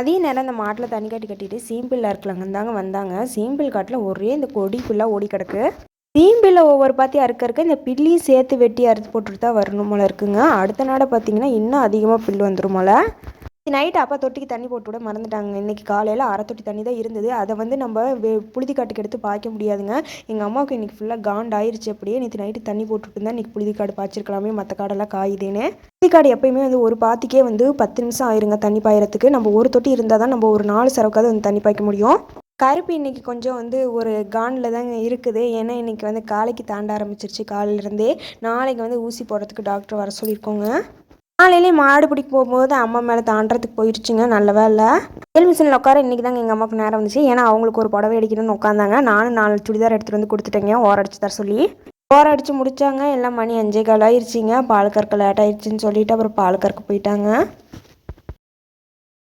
அதே நேரம் அந்த மாட்டில் தண்ணி காட்டி கட்டிட்டு சீம்பிள்ல இருக்கலாங்க தாங்க வந்தாங்க. சீம்பிள் காட்டில் ஒரே இந்த கொடி ஃபுல்லாக ஓடி கிடக்கு. சீம்பில் ஒவ்வொரு பாத்தி அறுக்க இருக்க இந்த பில்லையும் சேர்த்து வெட்டி அறுத்து போட்டுட்டு தான் வரணும் போல இருக்குங்க. அடுத்த நாடை பார்த்தீங்கன்னா இன்னும் அதிகமாக பில் வந்துடும் போல. நைட்டு அப்பா தொட்டிக்கு தண்ணி போட்டு விட மறந்துட்டாங்க. இன்றைக்கி காலையில் அரை தொட்டி தண்ணி தான் இருந்தது. அதை வந்து நம்ம வெ புழுதி காட்டுக்கு எடுத்து பாய்க்க முடியாதுங்க. எங்கள் அம்மாவுக்கு இன்றைக்கி ஃபுல்லாக காண்டாயிருச்சு. அப்படியே நேற்று நைட்டு தண்ணி போட்டுட்டு இருந்தால் இன்றைக்கி புழுதி காடு பாய்ச்சிருக்கலாமே மற்ற காடெல்லாம் காயுதுன்னு. புழுதி காடு எப்பயுமே வந்து ஒரு பாத்திக்கே வந்து பத்து நிமிஷம் ஆயிருங்க தண்ணி பாயறதுக்கு நம்ம ஒரு தொட்டி இருந்தால் தான் நம்ம ஒரு நாலு சரவுக்காவது வந்து தண்ணி பாய்க்க முடியும். கருப்பு இன்னைக்கு கொஞ்சம் வந்து ஒரு கானில் தாங்க இருக்குது. ஏன்னா இன்றைக்கி வந்து காலைக்கு தாண்ட ஆரம்பிச்சிருச்சு காலையிலேருந்தே நாளைக்கு வந்து ஊசி போடுறதுக்கு டாக்டர் வர சொல்லியிருக்கோங்க. காலையிலே மாடு பிடிக்க போகும்போது அம்மா மேலே தாண்டறதுக்கு போயிடுச்சுங்க நல்ல வேலை தையல் மிஷினில் உட்கார இன்றைக்கி தாங்க எங்கள் அம்மாவுக்கு நேரம் வந்துச்சு. ஏன்னா அவங்களுக்கு ஒரு புடவை அடிக்கணும்னு உட்காந்தாங்க. நானும் நாலு சுடிதார் எடுத்துகிட்டு வந்து கொடுத்துட்டேங்க ஓர அடிச்சு தர சொல்லி. ஓர அடித்து முடித்தாங்க எல்லாம் மணி அஞ்சே கால் ஆயிடுச்சிங்க பால் கறக்க லேட் ஆயிடுச்சுன்னு சொல்லிட்டு அப்புறம் பால் கறக்க போயிட்டாங்க.